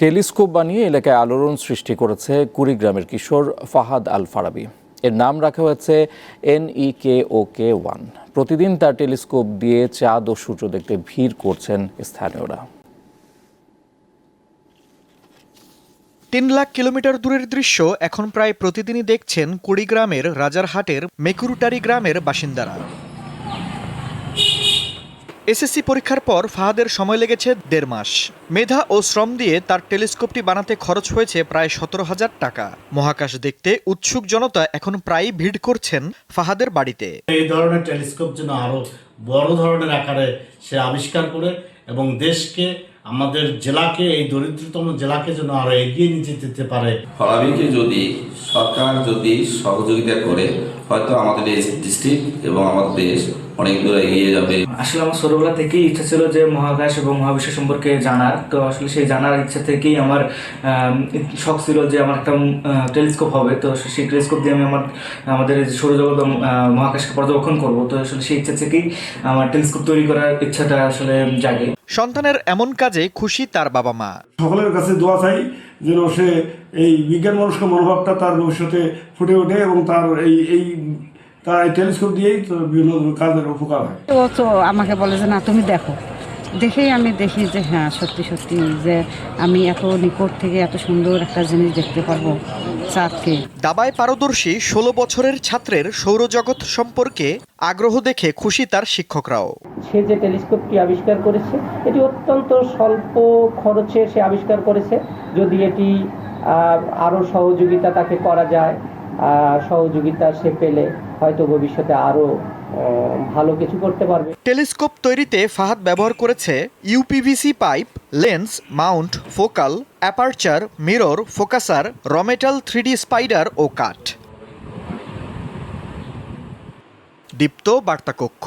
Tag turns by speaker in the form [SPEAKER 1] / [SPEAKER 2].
[SPEAKER 1] Telescope বানিয়ে এলাকায় আলোড়ন সৃষ্টি করেছে কুড়িগ্রামের কিশোর ফাহাদ আল ফারাবি এর নাম রাখা হয়েছে এনই কে ও কে ওয়ান প্রতিদিন তার টেলিস্কোপ দিয়ে চাঁদ ও সূর্য দেখতে ভিড় করছেন স্থানীয়রা।
[SPEAKER 2] তিন লাখ কিলোমিটার দূরের দৃশ্য এখন প্রায় প্রতিদিনই দেখছেন কুড়িগ্রামের রাজারহাটের মেকুরুটারি গ্রামের বাসিন্দারা। এসএসসি পরীক্ষার পর ফাহাদের সময় লেগেছে দেড় মাস। মেধা ও শ্রম দিয়ে তার টেলিস্কোপটি বানাতে খরচ হয়েছে প্রায় সতেরো হাজার টাকা। মহাকাশ দেখতে উৎসুক জনতা এখন প্রায় ভিড় করছেন ফাহাদের বাড়িতে।
[SPEAKER 3] এই ধরনের টেলিস্কোপ যেন আরও বড় ধরনের আকারে সে আবিষ্কার করে এবং দেশকে আমাদের জেলাকে এই দরিদ্রতম জেলাকে যেন আরও এগিয়ে নিয়ে যেতে পারে।
[SPEAKER 4] ফলাবিকে যদি সরকার যদি সহযোগিতা করে হয়তো আমাদের এই ডিস্ট্রিক্ট এবং আমাদের দেশ অনেক দূর এগিয়ে যাবে।
[SPEAKER 5] আসলে আমার ছোটবেলা থেকেই ইচ্ছা ছিল যে মহাকাশ এবং মহাবিশ্ব সম্পর্কে জানার। তো আসলে সেই জানার ইচ্ছা থেকেই আমার শখ ছিল যে আমার একটা টেলিস্কোপ হবে। তো সেই টেলিস্কোপ দিয়ে আমি আমার, আমাদের সৌরজগৎ মহাকাশকে পর্যবেক্ষণ করব। তো আসলে সেই ইচ্ছা থেকেই আমার টেলিস্কোপ তৈরি করার ইচ্ছাটা আসলে জাগে।
[SPEAKER 2] সন্তানের এমন কাজে খুশি তার বাবা মা।
[SPEAKER 6] সকলের কাছে দোয়া চাই যেন সে এই বিজ্ঞান মনস্ক মনোভাবটা তার ভবিষ্যতে ফুটে ওঠে এবং তার এই এই তার এই টেলিস্কোপ দিয়েই তো বিভিন্ন কাজের উপকার হয়।
[SPEAKER 7] ও তো আমাকে বলে যে না তুমি দেখো। দেখেই আমি দেখি যে হ্যাঁ সত্যি সত্যি যে আমি এত নিকট থেকে এত সুন্দর একটা জিনিস দেখতে পারব চাঁদকে।
[SPEAKER 2] দাবায় পারদর্শী ষোলো বছরের ছাত্রের সৌরজগৎ সম্পর্কে আগ্রহ দেখে খুশি তার শিক্ষকরাও।
[SPEAKER 8] সে যে টেলিস্কোপটি আবিষ্কার করেছে এটি অত্যন্ত স্বল্প খরচে সে আবিষ্কার করেছে। যদি এটি আহ, আরও সহযোগিতা তাকে করা যায় আহ, সহযোগিতা সে পেলে হয়তো ভবিষ্যতে আরও আহ, ভালো কিছু করতে পারবে।
[SPEAKER 2] টেলিস্কোপ তৈরিতে ফাহাদ ব্যবহার করেছে UPVC pipe lens mount focal aperture mirror focuser রমেটাল three D spider ও কাঠ। দীপ্ত বার্তাকক্ষ।